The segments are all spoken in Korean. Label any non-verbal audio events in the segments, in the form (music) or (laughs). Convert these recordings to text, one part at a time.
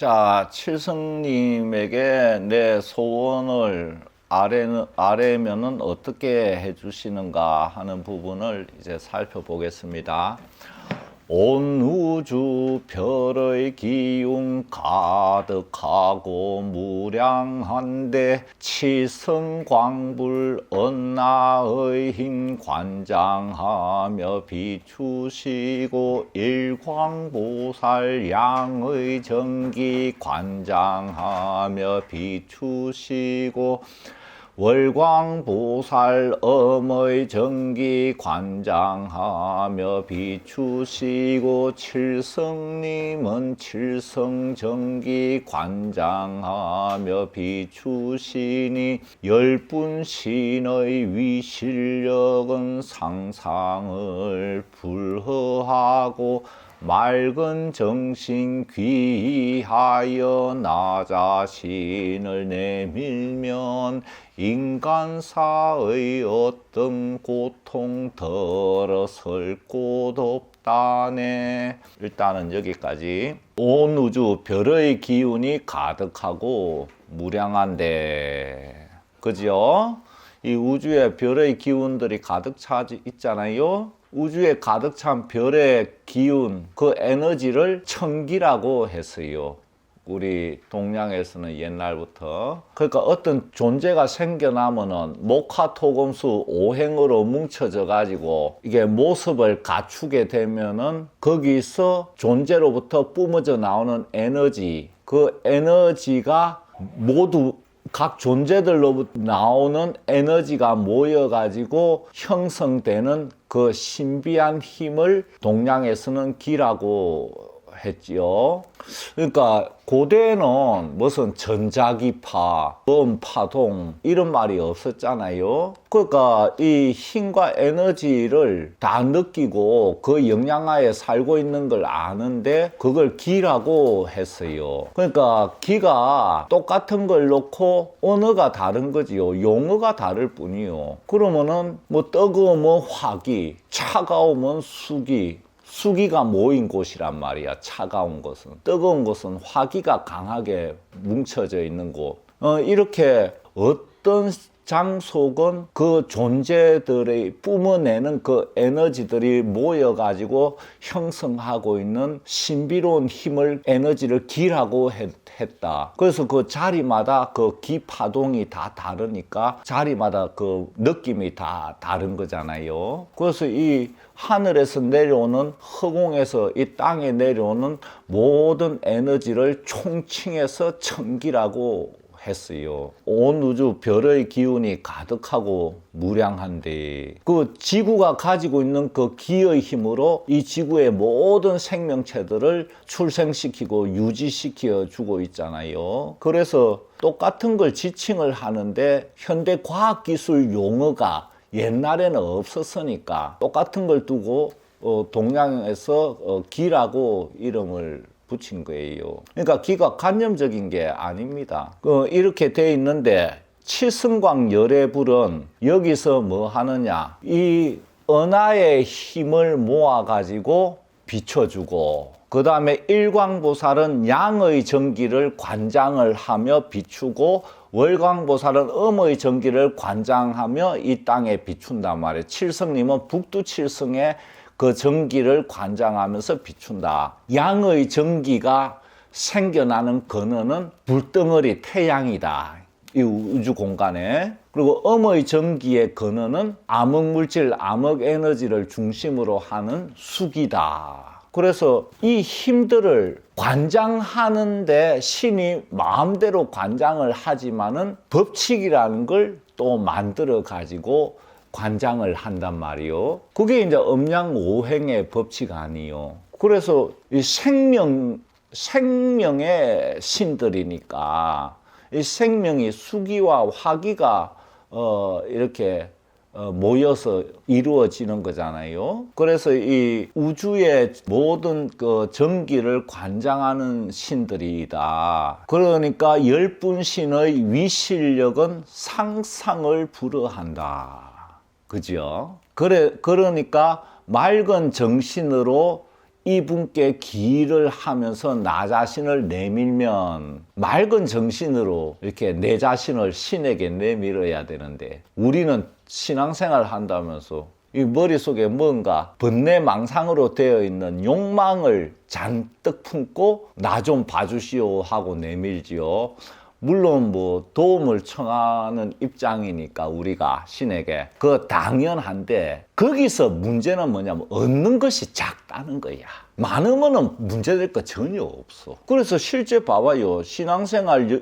자, 칠성님에게 내 소원을 아래는, 아래면은 어떻게 해주시는가 하는 부분을 이제 살펴보겠습니다. 온 우주 별의 기운 가득하고 무량한데 치성광불 언나의 힘 관장하며 비추시고 일광보살 양의 정기 관장하며 비추시고 월광보살 엄의 정기 관장하며 비추시고 칠성님은 칠성 정기 관장하며 비추시니 열분 신의 위실력은 상상을 불허하고 맑은 정신 귀하여 나 자신을 내밀면 인간사의 어떤 고통 덜어설 곳 없다네. 일단은 여기까지. 온 우주 별의 기운이 가득하고 무량한데. 그죠? 이 우주에 별의 기운들이 가득 차 있잖아요. 우주에 가득 찬 별의 기운, 그 에너지를 천기라고 했어요. 우리 동양에서는 옛날부터. 그러니까 어떤 존재가 생겨나면은 목화토금수 오행으로 뭉쳐져 가지고 이게 모습을 갖추게 되면은 거기서 존재로부터 뿜어져 나오는 에너지, 그 에너지가 모두 각 존재들로부터 나오는 에너지가 모여가지고 형성되는 그 신비한 힘을 동양에서는 기라고 했지요. 그러니까 고대에는 무슨 전자기파, 음파동 이런 말이 없었잖아요. 그러니까 이 힘과 에너지를 다 느끼고 그 영향하에 살고 있는 걸 아는데 그걸 기라고 했어요. 그러니까 기가 똑같은 걸 놓고 언어가 다른 거지요. 용어가 다를 뿐이요. 그러면은 뭐 뜨거우면 화기, 차가우면 수기, 수기가 모인 곳이란 말이야. 차가운 곳은. 뜨거운 곳은 화기가 강하게 뭉쳐져 있는 곳. 어, 이렇게 어떤 장속은 그 존재들의 뿜어내는 그 에너지들이 모여가지고 형성하고 있는 신비로운 힘을 에너지를 기라고 했, 다 그래서 그 자리마다 그 기 파동이 다 다르니까 자리마다 그 느낌이 다 다른 거잖아요. 그래서 이 하늘에서 내려오는 허공에서 이 땅에 내려오는 모든 에너지를 총칭해서 천기라고 했어요. 온 우주 별의 기운이 가득하고 무량한데 그 지구가 가지고 있는 그 기의 힘으로 이 지구의 모든 생명체들을 출생시키고 유지시켜 주고 있잖아요. 그래서 똑같은 걸 지칭을 하는데 현대 과학 기술 용어가 옛날에는 없었으니까 똑같은 걸 두고 어, 동양에서 어, 기라고 이름을 붙인 거예요. 그러니까 기가 관념적인 게 아닙니다. 그 이렇게 돼 있는데 칠성광 열애불은 여기서 뭐 하느냐? 이 은하의 힘을 모아 가지고 비춰주고 그 다음에 일광보살은 양의 전기를 관장을 하며 비추고 월광보살은 음의 전기를 관장하며 이 땅에 비춘단 말이에요. 칠성님은 북두칠성의 그 전기를 관장하면서 비춘다. 양의 전기가 생겨나는 근원은 불덩어리 태양이다. 이 우주 공간에. 그리고 음의 전기의 근원은 암흑 물질, 암흑 에너지를 중심으로 하는 수기다. 그래서 이 힘들을 관장하는데 신이 마음대로 관장을 하지만은 법칙이라는 걸 또 만들어 가지고 관장을 한단 말이요. 그게 이제 음양 오행의 법칙 아니요. 그래서 이 생명 생명의 신들이니까 이 생명이 수기와 화기가 어, 이렇게 어, 모여서 이루어지는 거잖아요. 그래서 이 우주의 모든 그 전기를 관장하는 신들이다. 그러니까 열분 신의 위실력은 상상을 불허한다. 그죠? 그래, 그러니까 맑은 정신으로 이분께 기를 하면서 나 자신을 내밀면 맑은 정신으로 이렇게 내 자신을 신에게 내밀어야 되는데 우리는 신앙생활 한다면서 이 머릿속에 뭔가 번뇌망상으로 되어 있는 욕망을 잔뜩 품고 나 좀 봐주시오 하고 내밀지요. 물론 뭐 도움을 청하는 입장이니까 우리가 신에게 그 당연한데 거기서 문제는 뭐냐면 얻는 것이 작다는 거야. 많으면은 문제될 거 전혀 없어. 그래서 실제 봐봐요. 신앙생활 여-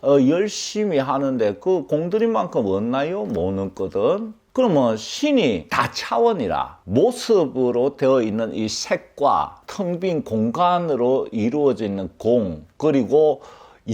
어, 열심히 하는데 그 공들인 만큼 얻나요? 못 얻거든. 그러면 신이 다 차원이라 모습으로 되어 있는 이 색과 텅 빈 공간으로 이루어져 있는 공 그리고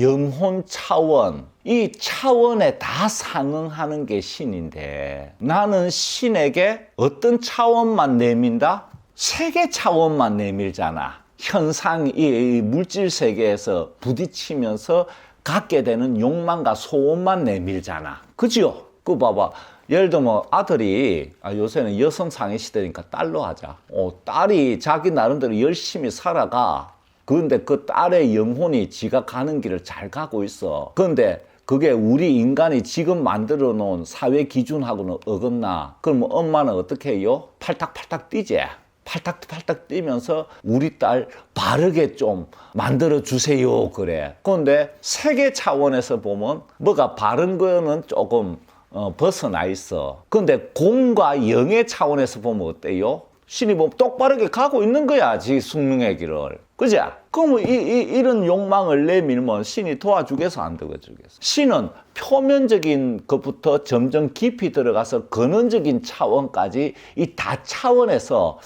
영혼 차원 이 차원에 다 상응하는 게 신인데 나는 신에게 어떤 차원만 내민다? 세계 차원만 내밀잖아. 현상 이 물질 세계에서 부딪히면서 갖게 되는 욕망과 소원만 내밀잖아. 그죠? 그 봐봐. 예를 들면 아들이 아, 요새는 여성 상위 시대니까 딸로 하자. 어, 딸이 자기 나름대로 열심히 살아가. 그런데 그 딸의 영혼이 지가 가는 길을 잘 가고 있어. 그런데 그게 우리 인간이 지금 만들어 놓은 사회 기준하고는 어긋나. 그럼 엄마는 어떻게 해요? 팔딱팔딱 뛰지. 팔딱팔딱 뛰면서 우리 딸 바르게 좀 만들어 주세요. 그래. 그런데 세계 차원에서 보면 뭐가 바른 거는 조금 어, 벗어나 있어. 근데 공과 영의 차원에서 보면 어때요? 신이 뭐 똑바르게 가고 있는 거야, 지 숙명의 길을. 그지? 그럼 이, 이, 이런 욕망을 내밀면 신이 도와주겠어, 안 도와주겠어? 신은 표면적인 것부터 점점 깊이 들어가서 근원적인 차원까지 이 다 차원에서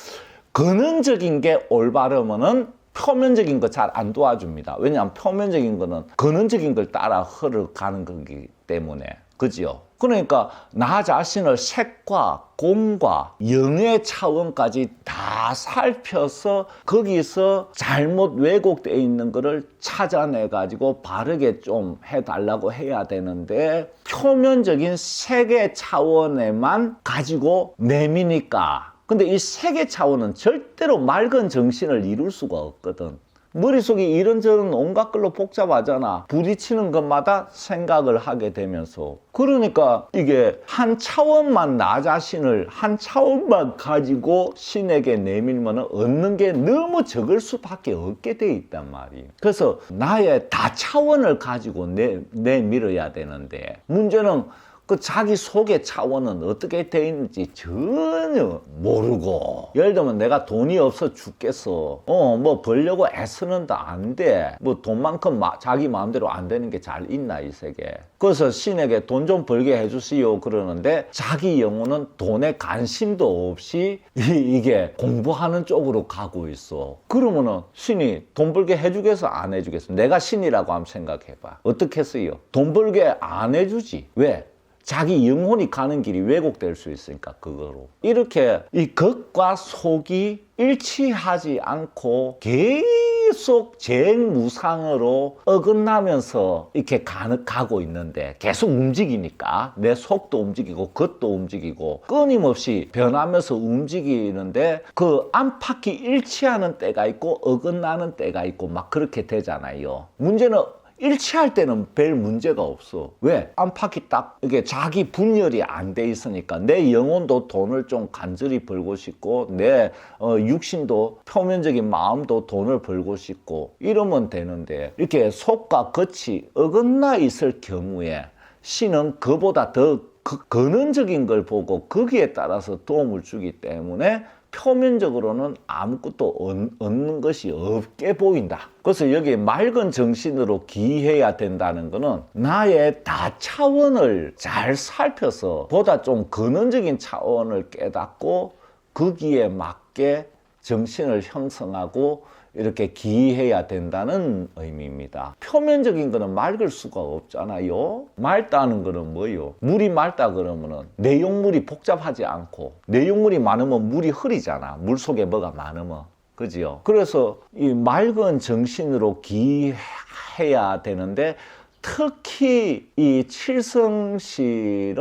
근원적인 게 올바르면은 표면적인 거 잘 안 도와줍니다. 왜냐하면 표면적인 거는 근원적인 걸 따라 흘러가는 거기 때문에. 그지요? 그러니까 나 자신을 색과 공과 영의 차원까지 다 살펴서 거기서 잘못 왜곡되어 있는 거를 찾아내 가지고 바르게 좀 해달라고 해야 되는데 표면적인 세계 차원에만 가지고 내미니까 근데 이 세계 차원은 절대로 맑은 정신을 이룰 수가 없거든. 머릿속이 이런저런 온갖 걸로 복잡하잖아. 부딪히는 것마다 생각을 하게 되면서. 그러니까 이게 한 차원만 나 자신을 한 차원만 가지고 신에게 내밀면 얻는 게 너무 적을 수밖에 없게 돼 있단 말이에요. 그래서 나의 다 차원을 가지고 내, 내밀어야 되는데 문제는 그 자기 속의 차원은 어떻게 돼 있는지 전혀 모르고. 예를 들면 내가 돈이 없어 죽겠어. 어 뭐 벌려고 애쓰는데 안돼뭐 돈만큼 마- 자기 마음대로 안 되는 게 잘 있나 이 세계. 그래서 신에게 돈 좀 벌게 해주시오 그러는데 자기 영혼은 돈에 관심도 없이 (laughs) 이, 게 공부하는 쪽으로 가고 있어. 그러면은 신이 돈 벌게 해주겠어? 안 해주겠어? 내가 신이라고 한번 생각해봐. 어떻게 쓰요? 돈 벌게 안 해주지. 왜 자기 영혼이 가는 길이 왜곡될 수 있으니까 그거로. 이렇게 이 겉과 속이 일치하지 않고 계속 재무상으로 어긋나면서 이렇게 가, 가고 있는데 계속 움직이니까 내 속도 움직이고 겉도 움직이고 끊임없이 변하면서 움직이는데 그 안팎이 일치하는 때가 있고 어긋나는 때가 있고 막 그렇게 되잖아요. 문제는 일치할 때는 별 문제가 없어. 왜? 안팎이 딱 이게 자기 분열이 안 돼 있으니까 내 영혼도 돈을 좀 간절히 벌고 싶고 내 어, 육신도 표면적인 마음도 돈을 벌고 싶고 이러면 되는데 이렇게 속과 겉이 어긋나 있을 경우에 신은 그보다 더 그- 근원적인 걸 보고 거기에 따라서 도움을 주기 때문에 표면적으로는 아무것도 얻- 얻는 것이 없게 보인다. 그래서 여기 맑은 정신으로 기해야 된다는 것은 나의 다 차원을 잘 살펴서 보다 좀 근원적인 차원을 깨닫고 거기에 맞게 정신을 형성하고 이렇게 기해야 된다는 의미입니다. 표면적인 거는 맑을 수가 없잖아요. 맑다는 거는 뭐요? 물이 맑다 그러면은 내용물이 복잡하지 않고 내용물이 많으면 물이 흐리잖아. 물 속에 뭐가 많으면. 그지요? 그래서 이 맑은 정신으로 기해야 되는데 특히 이 칠성실은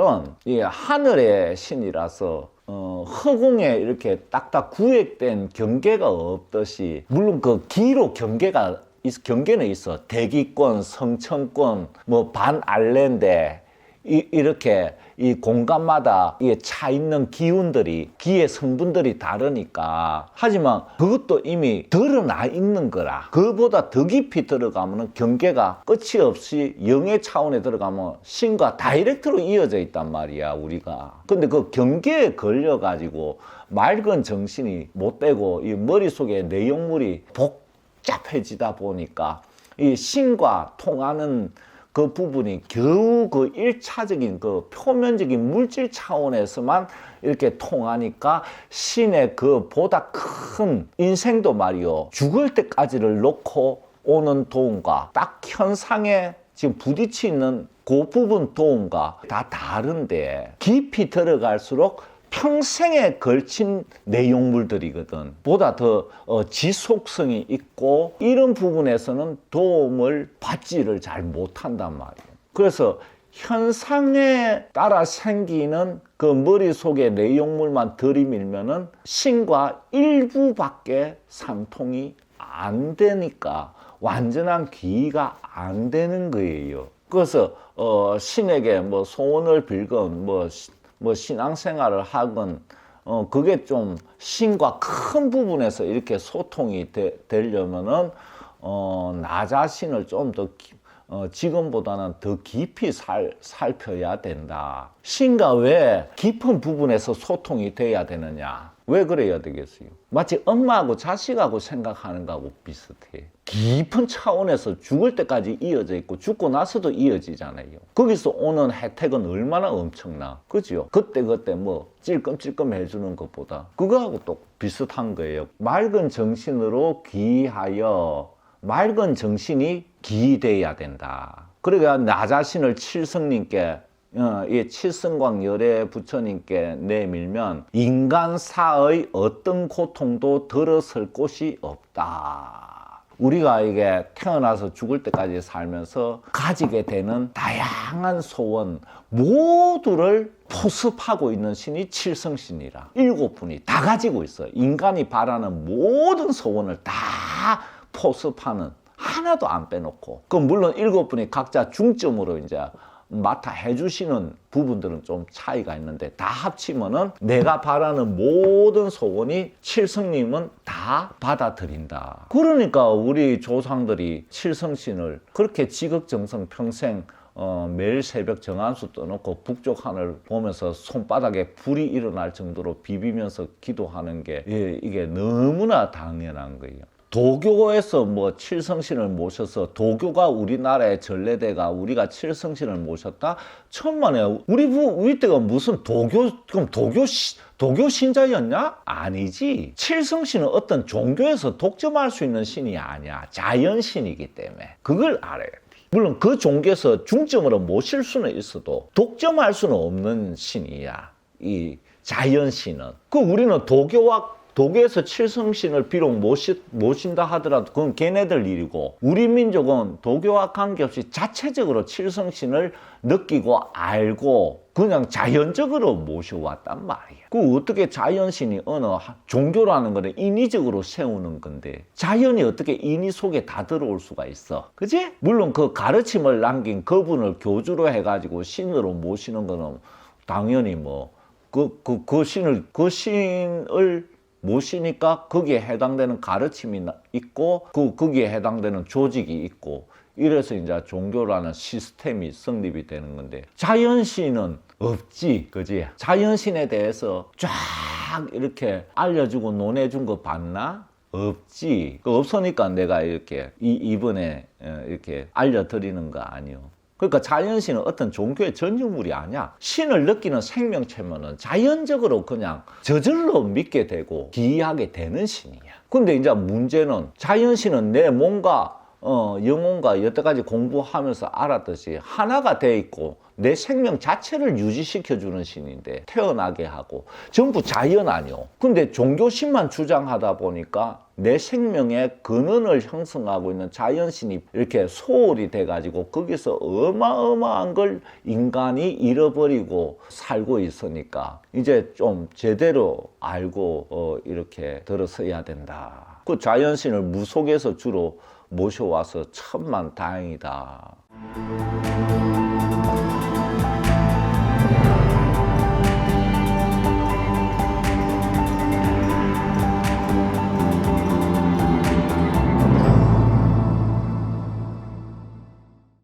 이 하늘의 신이라서 어, 허공에 이렇게 딱딱 구획된 경계가 없듯이 물론 그 기로 경계가 있- 경계는 있어. 대기권, 성천권, 뭐 반알렌데 이, 이렇게 이 공간마다 차 있는 기운들이 기의 성분들이 다르니까. 하지만 그것도 이미 드러나 있는 거라. 그보다 더 깊이 들어가면 경계가 끝이 없이 영의 차원에 들어가면 신과 다이렉트로 이어져 있단 말이야 우리가. 근데 그 경계에 걸려 가지고 맑은 정신이 못 되고 이 머릿속에 내용물이 복잡해지다 보니까 이 신과 통하는 그 부분이 겨우 그 일차적인 그 표면적인 물질 차원에서만 이렇게 통하니까 신의 그 보다 큰 인생도 말이요 죽을 때까지를 놓고 오는 도움과 딱 현상에 지금 부딪히는 그 부분 도움과 다 다른데 깊이 들어갈수록 평생에 걸친 내용물들이거든. 보다 더 어, 지속성이 있고 이런 부분에서는 도움을 받지를 잘 못한단 말이에요. 그래서 현상에 따라 생기는 그 머릿속의 내용물만 들이밀면은 신과 일부밖에 상통이 안 되니까 완전한 귀의가 안 되는 거예요. 그래서 어, 신에게 뭐 소원을 빌건 뭐, 시- 뭐 신앙생활을 하건 어, 그게 좀 신과 큰 부분에서 이렇게 소통이 되, 되려면은 어, 나 자신을 좀 더 어, 지금보다는 더 깊이 살, 살펴야 된다. 신과 왜 깊은 부분에서 소통이 돼야 되느냐? 왜 그래야 되겠어요? 마치 엄마하고 자식하고 생각하는 거하고 비슷해. 깊은 차원에서 죽을 때까지 이어져 있고 죽고 나서도 이어지잖아요. 거기서 오는 혜택은 얼마나 엄청나. 그죠? 그때그때 뭐 찔끔찔끔 해주는 것보다 그거하고 또 비슷한 거예요. 맑은 정신으로 귀하여 맑은 정신이 기돼야 된다. 그러니까 나 자신을 칠성님께 어, 이 칠성광 열애 부처님께 내밀면 인간사의 어떤 고통도 들어설 곳이 없다. 우리가 이게 태어나서 죽을 때까지 살면서 가지게 되는 다양한 소원 모두를 포습하고 있는 신이 칠성신이라 일곱 분이 다 가지고 있어요. 인간이 바라는 모든 소원을 다 포습하는 하나도 안 빼놓고 그 물론 일곱 분이 각자 중점으로 이제 맡아 해주시는 부분들은 좀 차이가 있는데 다 합치면은 내가 바라는 모든 소원이 칠성님은 다 받아들인다. 그러니까 우리 조상들이 칠성신을 그렇게 지극정성 평생 어, 매일 새벽 정한수 떠놓고 북쪽 하늘 보면서 손바닥에 불이 일어날 정도로 비비면서 기도하는 게 예, 이게 너무나 당연한 거예요. 도교에서 뭐 칠성신을 모셔서 도교가 우리나라의 전래대가 우리가 칠성신을 모셨다 천만에 우리 부 우리 때가 무슨 도교 그럼 도교 시, 도교 신자였냐 아니지 칠성신은 어떤 종교에서 독점할 수 있는 신이 아니야 자연신이기 때문에 그걸 알아야 돼. 물론 그 종교에서 중점으로 모실 수는 있어도 독점할 수는 없는 신이야. 이 자연신은. 그 우리는 도교와 도교에서 칠성신을 비록 모시, 모신다 하더라도 그건 걔네들 일이고 우리 민족은 도교와 관계없이 자체적으로 칠성신을 느끼고 알고 그냥 자연적으로 모셔왔단 말이야. 그 어떻게 자연신이 어느 하- 종교라는 거는 인위적으로 세우는 건데 자연이 어떻게 인위 속에 다 들어올 수가 있어? 그지? 물론 그 가르침을 남긴 그분을 교주로 해가지고 신으로 모시는 거는 당연히 뭐 그, 그, 그 신을, 그 신을 모시니까 거기에 해당되는 가르침이 나- 있고, 그, 거기에 해당되는 조직이 있고, 이래서 이제 종교라는 시스템이 성립이 되는 건데, 자연신은 없지, 그지? 자연신에 대해서 쫙 이렇게 알려주고 논해준 거 봤나? 없지. 그 없으니까 내가 이렇게 이, 이번에 어, 이렇게 알려드리는 거 아니요. 그러니까 자연신은 어떤 종교의 전유물이 아니야. 신을 느끼는 생명체면은 자연적으로 그냥 저절로 믿게 되고 기이하게 되는 신이야. 근데 이제 문제는 자연신은 내 몸과 어, 영혼과 여태까지 공부하면서 알았듯이 하나가 돼 있고 내 생명 자체를 유지시켜주는 신인데 태어나게 하고 전부 자연 아니요. 근데 종교신만 주장하다 보니까 내 생명의 근원을 형성하고 있는 자연신이 이렇게 소홀이 돼가지고 거기서 어마어마한 걸 인간이 잃어버리고 살고 있으니까 이제 좀 제대로 알고 어, 이렇게 들어서야 된다. 그 자연신을 무속에서 주로 모셔와서 천만 다행이다.